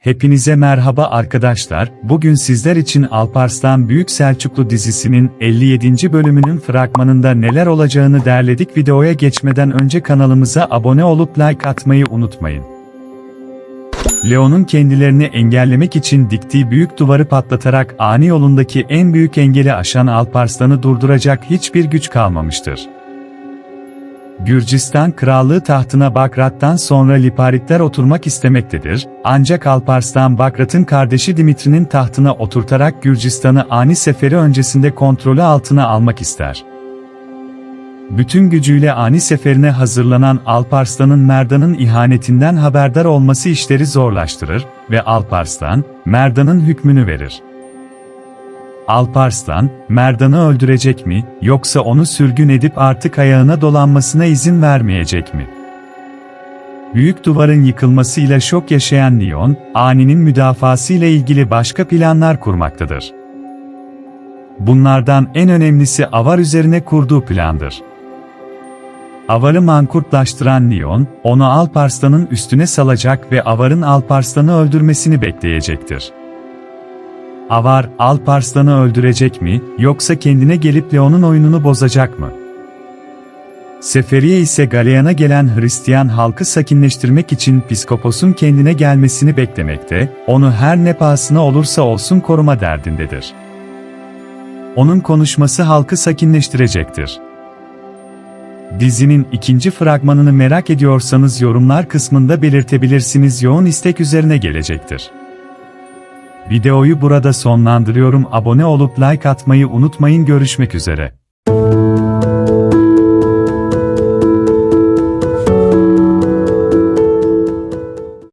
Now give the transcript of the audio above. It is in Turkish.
Hepinize merhaba arkadaşlar. Bugün sizler için Alparslan Büyük Selçuklu dizisinin 57. bölümünün fragmanında neler olacağını derledik. Videoya geçmeden önce kanalımıza abone olup like atmayı unutmayın. Leon'un kendilerini engellemek için diktiği büyük duvarı patlatarak ani yolundaki en büyük engeli aşan Alparslan'ı durduracak hiçbir güç kalmamıştır. Gürcistan krallığı tahtına Bakrat'tan sonra Liparitler oturmak istemektedir, ancak Alparslan Bakrat'ın kardeşi Dimitri'nin tahtına oturtarak Gürcistan'ı ani seferi öncesinde kontrolü altına almak ister. Bütün gücüyle ani seferine hazırlanan Alparslan'ın Merdan'ın ihanetinden haberdar olması işleri zorlaştırır ve Alparslan, Merdan'ın hükmünü verir. Alparslan, Merdan'ı öldürecek mi, yoksa onu sürgün edip artık ayağına dolanmasına izin vermeyecek mi? Büyük duvarın yıkılmasıyla şok yaşayan Leon, Ani'nin müdafası ile ilgili başka planlar kurmaktadır. Bunlardan en önemlisi Avar üzerine kurduğu plandır. Avar'ı mankurtlaştıran Leon, onu Alparslan'ın üstüne salacak ve Avar'ın Alparslan'ı öldürmesini bekleyecektir. Avar, Alparslan'ı öldürecek mi, yoksa kendine gelip Leon'un oyununu bozacak mı? Seferiye ise Galeyan'a gelen Hristiyan halkı sakinleştirmek için Piskopos'un kendine gelmesini beklemekte, onu her ne pahasına olursa olsun koruma derdindedir. Onun konuşması halkı sakinleştirecektir. Dizinin ikinci fragmanını merak ediyorsanız yorumlar kısmında belirtebilirsiniz yoğun istek üzerine gelecektir. Videoyu burada sonlandırıyorum. Abone olup like atmayı unutmayın. Görüşmek üzere.